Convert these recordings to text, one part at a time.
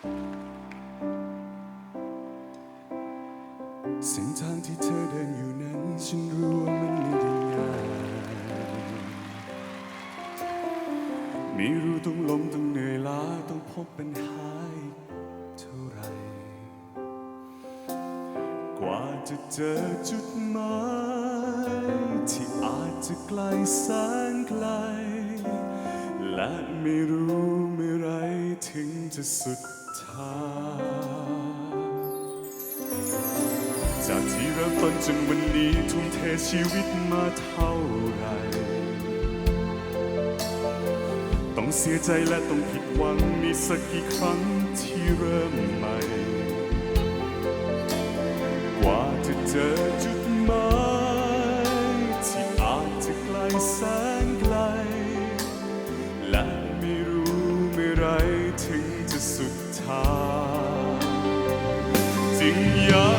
เส้นทางที่เธอเดินอยู่นั้น ฉันรู้ว่ามันไม่ได้ง่ายไม่รู้ต้องล้มต้องเหนื่อยล้าต้องพบปัญหาเท่าไร กว่าจะเจอจุดหมายที่อาจจะไกลแสนไกล และไม่รู้เมื่อไรถึงจะสุด ทางจากที่เริ่มต้นจนวันนี้ทุ่มเทชีวิตมาเท่าไร ต้องเสียใจและต้องผิดหวังมีสักกี่ครั้งที่เริ่มใหม่ กว่าจะเจอจุดหมายที่อาจจะไกลแสนไกล และไม่รู้เมื่อไรถึงจะสุด ทาง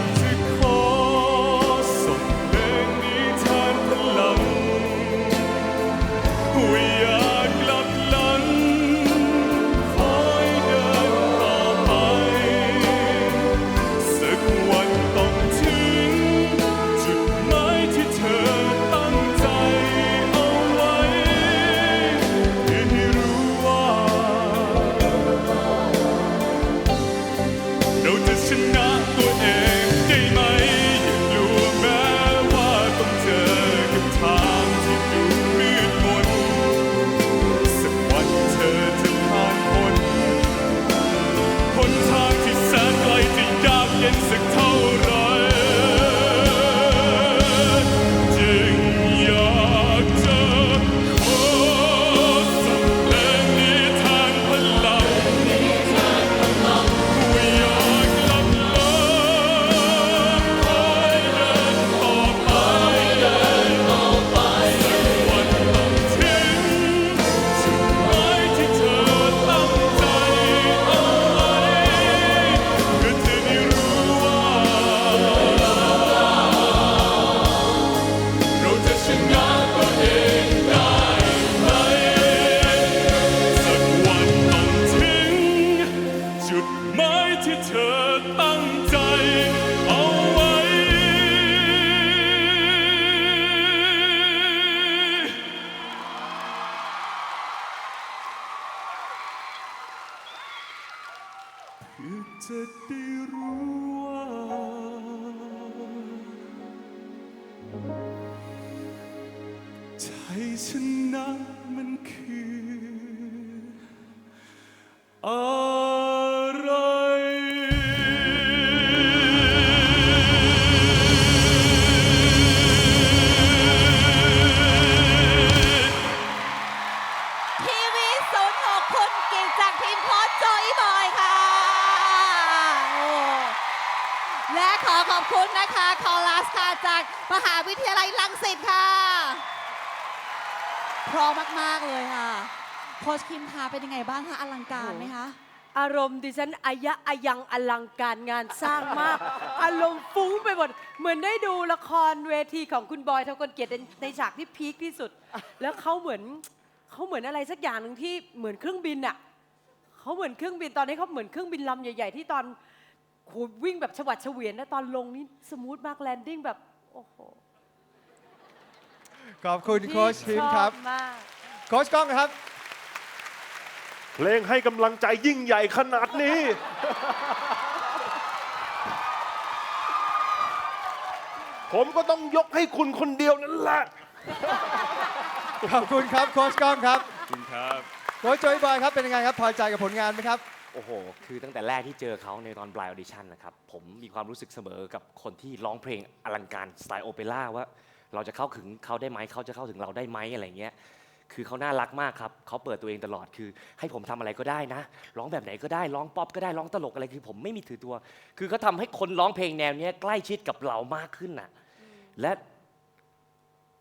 หมายที่เธอตั้งใจเอาไว้ เพื่อจะได้รู้ว่าชัยชนมันคืออ และขอขอบคุณนะคะคอลัสค่ะจากมหาวิทยาลัยรังสิตค่ะพราะมาก ๆ เลยค่ะโคชคิมคะเป็นยังไงบ้างคะอลังการไหมคะ อารมณ์ดิฉันอายะอายังอลังการงานสร้างมาก อารมณ์ฟุ้งไปหมดเหมือนได้ดูละครเวทีของคุณบอยทกลเกียรติในฉากที่พีคที่สุด แล้วเขาเหมือนเขาเหมือนอะไรสักอย่างหนึ่งที่เหมือนเครื่องบินอะเขาเหมือนเครื่องบินตอนนี้เขาเหมือนเครื่องบินลำใหญ่ ๆ ที่ตอน โหวิ่งแบบฉวัดเฉวียนแล้วตอนลงนี่สมูทมากแลนดิ้งแบบ โอ้โหขอบคุณโค้ชทีมครับ ชอมาก โค้ชก้องครับ เพลงให้กำลังใจยิ่งใหญ่ขนาดนี้ ผมก็ต้องยกให้คุณคนเดียวนั่นแหละ ขอบคุณครับโค้ชก้องครับ ขอบคุณครับ โค้ชโจยบอยครับเป็นยังไงครับ พอใจกับผลงานไหมครับ โอ้โห คือตั้งแต่แรกที่เจอเขาในตอนปลายออดิชั่นนะครับ ผมมีความรู้สึกเสมอกับคนที่ร้องเพลงอลังการสไตล์โอเปร่าว่า เราจะเข้าถึงเขาได้ไหม เขาจะเข้าถึงเราได้ไหมอะไรเงี้ย คือเขาน่ารักมากครับ เขาเปิดตัวเองตลอด คือ ให้ผมทำอะไรก็ได้นะ ร้องแบบไหนก็ได้ ร้องป๊อปก็ได้ ร้องตลกอะไร คือผมไม่มีถือตัว คือเขาทำให้คนร้องเพลงแนวเนี้ยใกล้ชิดกับเรามากขึ้นน่ะ และ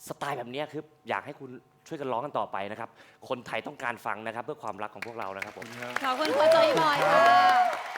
สไตล์แบบเนี้ยคืออยากให้คุณ ช่วยกันร้องกันต่อไปนะครับ คนไทยต้องการฟังนะครับ เพื่อความรักของพวกเรานะครับผม ขอบคุณโค้ชโจอีบอยค่ะ